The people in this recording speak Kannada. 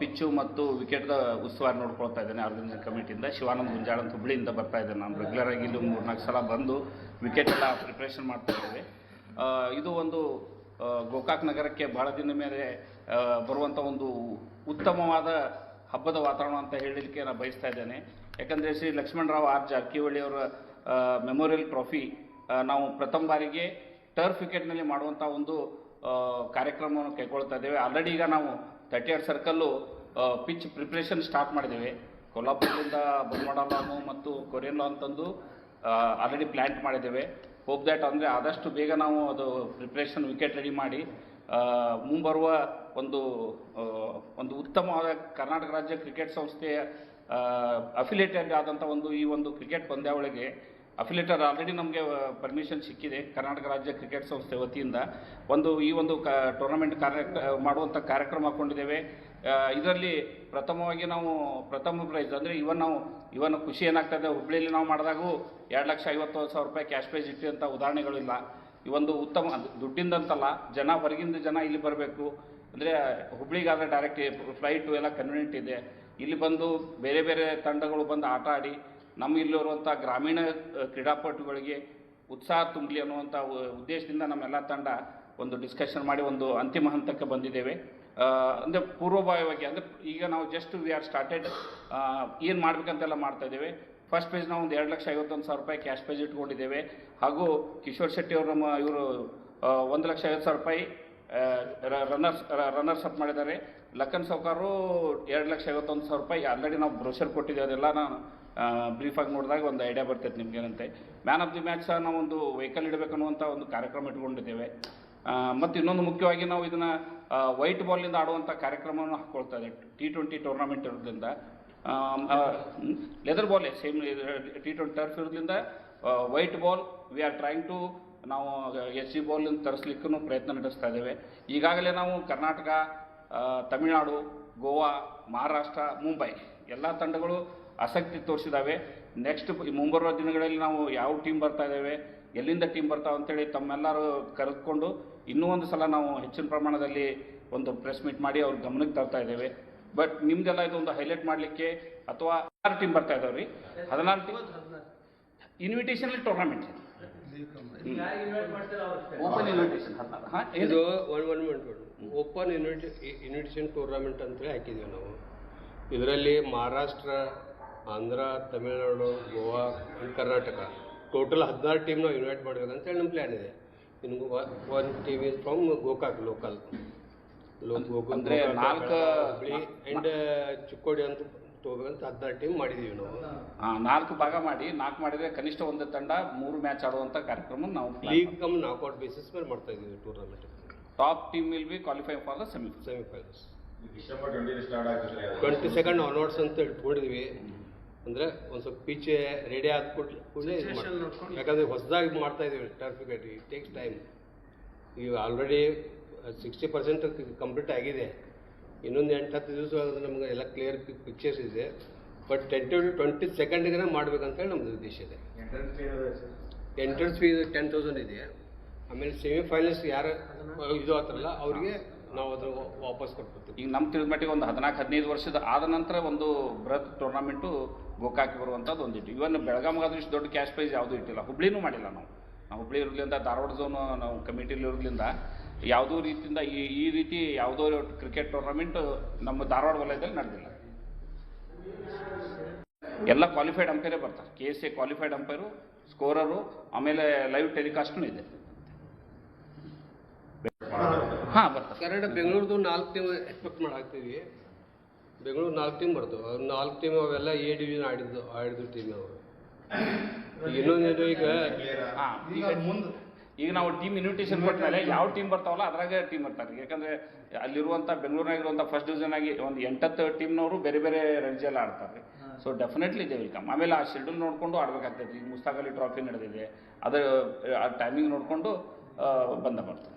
ಪಿಚ್ಚು ಮತ್ತು ವಿಕೆಟ್ದ ಉಸ್ತುವಾರಿ ನೋಡ್ಕೊಳ್ತಾ ಇದ್ದೇನೆ ಆರ್ಗನೈಸಿಂಗ್ ಕಮಿಟಿಯಿಂದ. ಶಿವಾನಂದ ಗುಂಜಾಳ ಅಂತ ಹುಬ್ಳಿಯಿಂದ ಬರ್ತಾ ಇದ್ದೇನೆ. ನಾನು ರೆಗ್ಯುಲರ್ ಆಗಿ ಇಲ್ಲಿ ಮೂರ್ನಾಲ್ಕು ಸಲ ಬಂದು ವಿಕೆಟ್ ಎಲ್ಲ ಪ್ರಿಪ್ರೇಷನ್ ಮಾಡ್ತಾ ಇದ್ದೇವೆ. ಇದು ಒಂದು ಗೋಕಾಕ್ ನಗರಕ್ಕೆ ಬಹಳ ದಿನ ಮೇಲೆ ಬರುವಂಥ ಒಂದು ಉತ್ತಮವಾದ ಹಬ್ಬದ ವಾತಾವರಣ ಅಂತ ಹೇಳಲಿಕ್ಕೆ ನಾನು ಬಯಸ್ತಾ ಇದ್ದೇನೆ. ಯಾಕಂದರೆ ಶ್ರೀ ಲಕ್ಷ್ಮಣರಾವ್ ಆರ್ ಜಾರಕಿಹೊಳಿ ಅವರ ಮೆಮೋರಿಯಲ್ ಟ್ರೋಫಿ ನಾವು ಪ್ರಥಮ ಬಾರಿಗೆ ಟರ್ಫ್ ವಿಕೆಟ್ನಲ್ಲಿ ಮಾಡುವಂಥ ಒಂದು ಕಾರ್ಯಕ್ರಮವನ್ನು ಕೈಗೊಳ್ತಾ ಇದ್ದೇವೆ. ಆಲ್ರೆಡಿ ಈಗ ನಾವು thirty eight circle pitch preparation start ಮಾಡಿದ್ದೇವೆ ಕೊಲ್ಲಾಪುರದಿಂದ ಬನ್ಮಡಲಾಮು ಮತ್ತು ಕೊರಿಯನ್ ಅಂತಂದು ಆಲ್ರೆಡಿ ಪ್ಲ್ಯಾಂಟ್ ಮಾಡಿದ್ದೇವೆ ಹೋಪ್ ದ್ಯಾಟ್ ಅಂದರೆ ಆದಷ್ಟು ಬೇಗ ನಾವು ಅದು ಪ್ರಿಪ್ರೇಷನ್ ವಿಕೆಟ್ ರೆಡಿ ಮಾಡಿ ಮುಂಬರುವ ಒಂದು ಒಂದು ಉತ್ತಮವಾದ ಕರ್ನಾಟಕ ರಾಜ್ಯ ಕ್ರಿಕೆಟ್ ಸಂಸ್ಥೆಯ ಅಫಿಲೇಟೆಡ್ ಆದಂಥ ಒಂದು ಈ ಒಂದು ಕ್ರಿಕೆಟ್ ಪಂದ್ಯಾವಳಿಗೆ ಅಫಿಲೇಟರ್ ಆಲ್ರೆಡಿ ನಮಗೆ ಪರ್ಮಿಷನ್ ಸಿಕ್ಕಿದೆ. ಕರ್ನಾಟಕ ರಾಜ್ಯ ಕ್ರಿಕೆಟ್ ಸಂಸ್ಥೆ ವತಿಯಿಂದ ಒಂದು, ಈ ಒಂದು ಕ ಟೂರ್ನಮೆಂಟ್ ಕಾರ್ಯ ಮಾಡುವಂಥ ಕಾರ್ಯಕ್ರಮ ಹಾಕ್ಕೊಂಡಿದ್ದೇವೆ ಇದರಲ್ಲಿ ಪ್ರಥಮವಾಗಿ ನಾವು ಪ್ರಥಮ ಪ್ರೈಸ್ ಅಂದರೆ ಇವನ್ ನಾವು ಇವನ್ ಖುಷಿ ಏನಾಗ್ತದೆ ಹುಬ್ಳಿಯಲ್ಲಿ ನಾವು ಮಾಡಿದಾಗೂ ಎರಡು ಲಕ್ಷ ಐವತ್ತು ಸಾವಿರ ರೂಪಾಯಿ ಕ್ಯಾಶ್ ಪ್ರೈಸ್ ಇಟ್ಟಿದಂಥ ಉದಾಹರಣೆಗಳಿಲ್ಲ ಈ ಒಂದು ಉತ್ತಮ ದುಡ್ಡಿಂದಂತಲ್ಲ ಜನ ಹೊರಗಿಂದ ಜನ ಇಲ್ಲಿ ಬರಬೇಕು. ಅಂದರೆ ಹುಬ್ಳಿಗಾದರೆ ಡೈರೆಕ್ಟ್ ಫ್ಲೈಟು ಎಲ್ಲ ಕನ್ವೀನಿಯಂಟ್ ಇದೆ. ಇಲ್ಲಿ ಬಂದು ಬೇರೆ ಬೇರೆ ತಂಡಗಳು ಬಂದು ಆಟ ಆಡಿ ನಮ್ಮ ಇಲ್ಲಿರುವಂಥ ಗ್ರಾಮೀಣ ಕ್ರೀಡಾಪಟುಗಳಿಗೆ ಉತ್ಸಾಹ ತುಂಬಲಿ ಅನ್ನುವಂಥ ಉದ್ದೇಶದಿಂದ ನಮ್ಮೆಲ್ಲ ತಂಡ ಒಂದು ಡಿಸ್ಕಷನ್ ಮಾಡಿ ಒಂದು ಅಂತಿಮ ಹಂತಕ್ಕೆ ಬಂದಿದ್ದೇವೆ. ಅಂದರೆ ಪೂರ್ವಭಾವಿಯಾಗಿ, ಅಂದರೆ ಈಗ ನಾವು ಜಸ್ಟ್ ವಿ ಆರ್ ಸ್ಟಾರ್ಟೆಡ್ ಏನು ಮಾಡಬೇಕಂತೆಲ್ಲ ಮಾಡ್ತಾ ಇದ್ದೇವೆ. ಫಸ್ಟ್ ಪೇಜ್ ನಾವು ಒಂದು ಎರಡು ಲಕ್ಷ ಐವತ್ತೊಂದು ಸಾವಿರ ರೂಪಾಯಿ ಕ್ಯಾಶ್ ಪೇಜ್ ಇಟ್ಕೊಂಡಿದ್ದೇವೆ. ಹಾಗೂ ಕಿಶೋರ್ ಶೆಟ್ಟಿ ಅವರು ನಮ್ಮ, ಇವರು ಒಂದು ಲಕ್ಷ ಐವತ್ತು ಸಾವಿರ ರೂಪಾಯಿ ರನ್ನರ್ಸ್ ರನ್ನರ್ಸ್ ಅಪ್ ಮಾಡಿದ್ದಾರೆ. ಲಕ್ಕನ್ ಸೌಕಾರು ಎರಡು ಲಕ್ಷ ಐವತ್ತೊಂದು ಸಾವಿರ ರೂಪಾಯಿ ಆಲ್ರೆಡಿ ನಾವು ಬ್ರೋಷರ್ ಕೊಟ್ಟಿದ್ದೇವೆ ಅದೆಲ್ಲ ನಾನು ಬ್ರೀಫಾಗಿ ನೋಡಿದಾಗ ಒಂದು ಐಡಿಯಾ ಬರ್ತೈತೆ ನಿಮಗೇನಂತೆ. ಮ್ಯಾನ್ ಆಫ್ ದಿ ಮ್ಯಾಚ್ ಸಹ ನಾವು ಒಂದು ವೆಹಿಕಲ್ ಇಡಬೇಕನ್ನುವಂಥ ಒಂದು ಕಾರ್ಯಕ್ರಮ ಇಟ್ಕೊಂಡಿದ್ದೇವೆ. ಮತ್ತು ಇನ್ನೊಂದು ಮುಖ್ಯವಾಗಿ ನಾವು ಇದನ್ನು ವೈಟ್ ಬಾಲ್ನಿಂದ ಆಡುವಂಥ ಕಾರ್ಯಕ್ರಮವನ್ನು ಹಾಕ್ಕೊಳ್ತಾ ಇದೆ ಟಿ ಟ್ವೆಂಟಿ ಟೂರ್ನಮೆಂಟ್ ಇರೋದ್ರಿಂದ. ಲೆದರ್ ಬಾಲೇ ಸೇಮ್ ಟಿ ಟ್ವೆಂಟಿ ಟರ್ಫ್ ಇರೋದ್ರಿಂದ white ball we are trying to ನಾವು ಎಸ್ ಸಿ ಬಾಲ್ ತರಿಸ್ಲಿಕ್ಕೂ ಪ್ರಯತ್ನ ನಡೆಸ್ತಾ ಇದ್ದೇವೆ. ಈಗಾಗಲೇ ನಾವು ಕರ್ನಾಟಕ ತಮಿಳುನಾಡು, ಗೋವಾ, ಮಹಾರಾಷ್ಟ್ರ, ಮುಂಬೈ ಎಲ್ಲ ತಂಡಗಳು ಆಸಕ್ತಿ ತೋರಿಸಿದ್ದಾವೆ ನೆಕ್ಸ್ಟ್ ಮುಂಬರುವ ದಿನಗಳಲ್ಲಿ ನಾವು ಯಾವ ಟೀಮ್ ಬರ್ತಾ ಇದ್ದೇವೆ ಎಲ್ಲಿಂದ ಟೀಮ್ ಬರ್ತಾವೆ ಅಂತೇಳಿ ತಮ್ಮೆಲ್ಲರೂ ಕರೆದುಕೊಂಡು ಇನ್ನೂ ಒಂದು ಸಲ ನಾವು ಹೆಚ್ಚಿನ ಪ್ರಮಾಣದಲ್ಲಿ ಒಂದು ಪ್ರೆಸ್ ಮೀಟ್ ಮಾಡಿ ಅವ್ರ ಗಮನಕ್ಕೆ ತರ್ತಾ ಇದ್ದೇವೆ. ಬಟ್ ನಿಮ್ದೆಲ್ಲ ಇದೊಂದು ಹೈಲೈಟ್ ಮಾಡಲಿಕ್ಕೆ ಅಥವಾ ಹದಿನಾರು ಟೀಮ್ ಬರ್ತಾ ಇದಾವೆ ರೀ? ಹದಿನಾರು team invitation tournament open invitation ಹಾಂ ಇದು one one minute open invite invitation tournament ಅಂತೇಳಿ ಹಾಕಿದ್ದೀವಿ ನಾವು. ಇದರಲ್ಲಿ ಮಹಾರಾಷ್ಟ್ರ ಆಂಧ್ರ ತಮಿಳುನಾಡು ಗೋವಾ ಕರ್ನಾಟಕ. ಟೋಟಲ್ ಹದಿನಾರು ಟೀಮ್ ನಾವು ಇನ್ವೈಟ್ ಮಾಡಬೇಕಂತೇಳಿ ನಮ್ಮ ಪ್ಲ್ಯಾನ್ ಇದೆ. ಇನ್ನು one team is from Gokak local ಅಂದ್ರೆ ನಾಲ್ಕು- ಆ್ಯಂಡ್ ಚಿಕ್ಕೋಡಿ ಅಂತ ತಗೋಬೇಕಂತ ಹದಿನಾರು ಟೀಮ್ ಮಾಡಿದ್ದೀವಿ ನಾವು. ಹಾಂ ನಾಲ್ಕು ಭಾಗ ಮಾಡಿ. ನಾಲ್ಕು ಮಾಡಿದರೆ ಕನಿಷ್ಠ ಒಂದು ತಂಡ ಮೂರು ಮ್ಯಾಚ್ ಆಡುವಂಥ ಕಾರ್ಯಕ್ರಮ ನಾವು ಲೀಗ್ ಕಮ್ ನಾಕ್ಔಟ್ ಬೇಸಿಸ್ ಮೇಲೆ ಮಾಡ್ತಾ ಇದ್ದೀವಿ tournament top team will be qualify for the semi semifinals twenty second onwards ಅಂತ ಇಟ್ಕೊಂಡಿದ್ವಿ. ಅಂದರೆ ಒಂದು ಸ್ವಲ್ಪ ಪೀಚೆ ರೆಡಿ ಆದ ಕೂಡಲೇ ಕೂಡಲೇ ಯಾಕಂದರೆ ಹೊಸದಾಗಿ ಮಾಡ್ತಾ ಇದ್ದೀವಿ ಟರ್ಫ್ ಇಟ್ ಟೇಕ್ಸ್ ಟೈಮ್ ಈಗ ಆಲ್ರೆಡಿ ಸಿಕ್ಸ್ಟಿ ಪರ್ಸೆಂಟ್ ಕಂಪ್ಲೀಟ್ ಆಗಿದೆ. ಇನ್ನೊಂದು ಎಂಟು ಹತ್ತು ದಿವಸ ಆದ್ರೆ ನಮ್ಗೆ ಎಲ್ಲ ಕ್ಲಿಯರ್ ಪಿಕ್ಚರ್ಸ್ ಇದೆ. ಬಟ್ ಟೆಂಟಿ ಟ್ವೆಂಟಿ ಸೆಕೆಂಡಿಗೆ ಮಾಡ್ಬೇಕಂತೇಳಿ ನಮ್ಮದು ಉದ್ದೇಶ ಇದೆ. ಎಂಟ್ರೆನ್ಸ್ ಫೀ ಇದೆ sir? Entrance fees ten thousand ಇದೆ. ಆಮೇಲೆ ಸೆಮಿಫೈನಲ್ಸ್ ಯಾರು ಇದು ಆತಾರಲ್ಲ ಅವರಿಗೆ ನಾವು ಅದ್ರ ವಾಪಸ್ ಕೊಟ್ಬಿಡ್ತೀವಿ. ಈಗ ನಮ್ಮ ತಿಳಿದ ಮಟ್ಟಿಗೆ ಒಂದು ಹದಿನಾಲ್ಕು ಹದಿನೈದು ವರ್ಷದ ಆದ ನಂತರ ಒಂದು ಬೃಹತ್ ಟೂರ್ನಮೆಂಟು ಗೋಕಾಕ್ ಬರುವಂಥದ್ದು ಒಂದಿಟ್ಟು ಇವನ್ ಬೆಳಗಾವಿಗಾದ್ರೂ ಇಷ್ಟು ದೊಡ್ಡ ಕ್ಯಾಶ್ ಪ್ರೈಸ್ ಯಾವುದೂ ಇಟ್ಟಿಲ್ಲ. ಹುಬ್ಳಿನೂ ಮಾಡಿಲ್ಲ ನಾವು. ನಾವು ಹುಬ್ಳಿ ಇರೋದ್ರಿಂದ ಧಾರವಾಡ ಝೋನು ನಾವು ಕಮಿಟಿಲಿ ಇರೋದ್ರಿಂದ ಯಾವುದೋ ರೀತಿಯಿಂದ ಈ ಈ ರೀತಿ ಯಾವುದೋ ಕ್ರಿಕೆಟ್ ಟೂರ್ನಮೆಂಟ್ ನಮ್ಮ ಧಾರವಾಡ ವಲಯದಲ್ಲಿ ನಡೆದಿಲ್ಲ. ಎಲ್ಲ ಕ್ವಾಲಿಫೈಡ್ ಅಂಪೈರೇ ಬರ್ತಾರೆ. K S A qualified umpire scorer ಆಮೇಲೆ ಲೈವ್ ಟೆಲಿಕಾಸ್ಟೂ ಇದೆ. ಹಾಂ ಬರ್ತಾರೆ. ಬೆಂಗಳೂರದು ನಾಲ್ಕು ಟೀಮ್ ಎಕ್ಸ್ಪೆಕ್ಟ್ ಮಾಡಾಕ್ತೀವಿ ಬೆಂಗಳೂರು ನಾಲ್ಕು ಟೀಮ್ ಬರ್ತವೆ. ಅವ್ರು ನಾಲ್ಕು ಟೀಮ್ ಅವೆಲ್ಲ ಎ ಡಿವಿಷನ್ ಆಡಿದ್ದು ಆಡಿದ್ರು ಟೀಮ್ ಅವರು. ಈಗ ಇನ್ನೊಂದೇನು ಈಗ ಹಾಂ ಈಗ ಮುಂದೆ ಈಗ ನಾವು ಟೀಮ್ ಇನ್ವಿಟೇಷನ್ ಕೊಟ್ಟ ಮೇಲೆ ಯಾವ ಟೀಮ್ ಬರ್ತಾವಲ್ಲ ಅದ್ರಾಗ ಟೀಮ್ ಬರ್ತಾರೆ ಯಾಕಂದ್ರೆ ಅಲ್ಲಿರುವಂಥ ಬೆಂಗಳೂರಿನಾಗಿರುವಂಥ ಫಸ್ಟ್ ಡಿವಿಷನ್ ಆಗಿ ಒಂದು ಎಂಟತ್ತು ಟೀಮ್ನವರು ಬೇರೆ ಬೇರೆ ರಾಜ್ಯಲ್ಲಿ ಆಡ್ತಾರೆ. So definitely they will come ಆಮೇಲೆ ಆ ಶೆಡ್ಯೂಲ್ ನೋಡಿಕೊಂಡು ಆಡ್ಬೇಕಾಗ್ತೈತಿ ಈಗ ಮುಸ್ತಾಕ್ ಅಲಿ ಟ್ರಾಫಿ ನಡೆದಿದೆ. ಅದರ ಆ ಟೈಮಿಂಗ್ ನೋಡಿಕೊಂಡು ಬಂದ ಬರ್ತಾರೆ.